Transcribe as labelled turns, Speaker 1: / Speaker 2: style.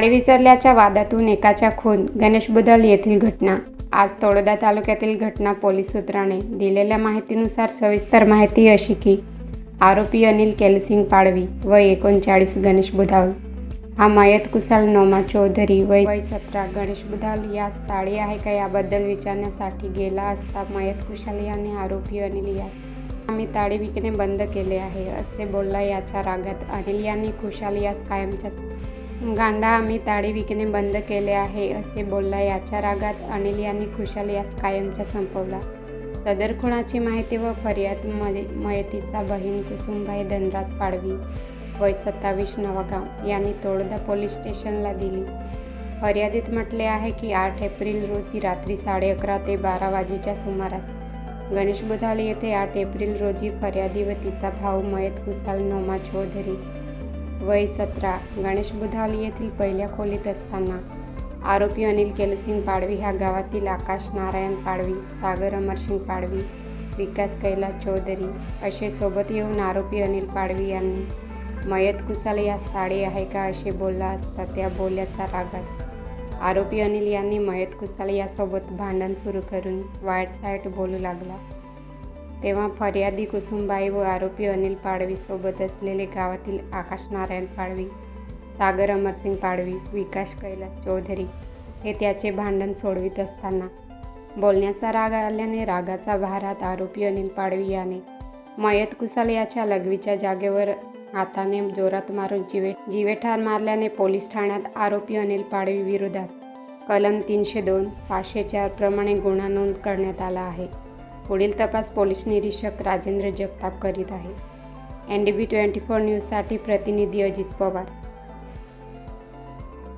Speaker 1: गाडी विसरल्याच्या वादातून एकाच्या खून गणेश बुधल येथील घटना. आज तळोदा तालुक्यातील घटना पोलीस सूत्राने दिलेल्या माहितीनुसार सविस्तर माहिती अशी की आरोपी अनिल केलसिंग पाडवी व एकोणचाळीस गणेश बुधावल हा मयत कुसाल नोमा चौधरी वय वय सतरा गणेश बुधाल यास ताळी आहे का याबद्दल विचारण्यासाठी गेला असता मयत कुशाल याने आरोपी अनिल यास आम्ही ताळी विकणे बंद केले आहे असे बोलला याच्या रागात. अनिल यांनी खुशाल यास कायमच्या गांडा आम्ही ताडी विकणे बंद केले आहे असे बोलला. याच्या रागात अनिल यांनी खुशाल यास कायमचा संपवला. सदर खुणाची माहिती व फर्याद मय मयतीचा बहीण कुसुमबाई धनराज पाडवी वय सत्तावीस नवागाव यांनी तोडदा पोलीस स्टेशनला दिली. फर्यादीत म्हटले आहे की आठ एप्रिल रोजी रात्री साडे अकरा ते बारा वाजेच्या सुमारास गणेश बुधाले येथे आठ एप्रिल रोजी फर्यादी व तिचा भाऊ मयत कुसाल नोमा चौधरी वय सतरा गणेश बुधाल येथील पहिल्या खोलीत असताना आरोपी अनिल केलसिंग पाडवी ह्या गावातील आकाश नारायण पाडवी सागर अमरसिंग पाडवी विकास कैलास चौधरी असे सोबत येऊन आरोपी अनिल पाडवी यांनी मयत कुसाल या साडी आहे का असे बोलला असता त्या बोल्याचा रागात आरोपी अनिल यांनी मयत कुसाल यासोबत भांडण सुरू करून वाईट साईट बोलू लागला. तेव्हा फर्यादी कुसुमबाई व आरोपी अनिल पाडवीसोबत असलेले गावातील आकाश नारायण पाडवी सागर अमरसिंग पाडवी विकास कैलास चौधरी हे त्याचे भांडण सोडवित असताना बोलण्याचा राग आल्याने रागाचा भारात आरोपी अनिल पाडवी याने मयत कुसाल याच्या लघवीच्या जागेवर हाताने जोरात मारून जिवे जिवेठार मारल्याने पोलीस ठाण्यात आरोपी अनिल पाडवी विरोधात कलम तीनशे दोन पाचशे चार प्रमाणे गुन्हा नोंद करण्यात आला आहे. पुढील तपास पोलीस निरीक्षक राजेंद्र जगताप करीत आहे. N D B twenty four न्यूजसाठी प्रतिनिधी अजित पवार.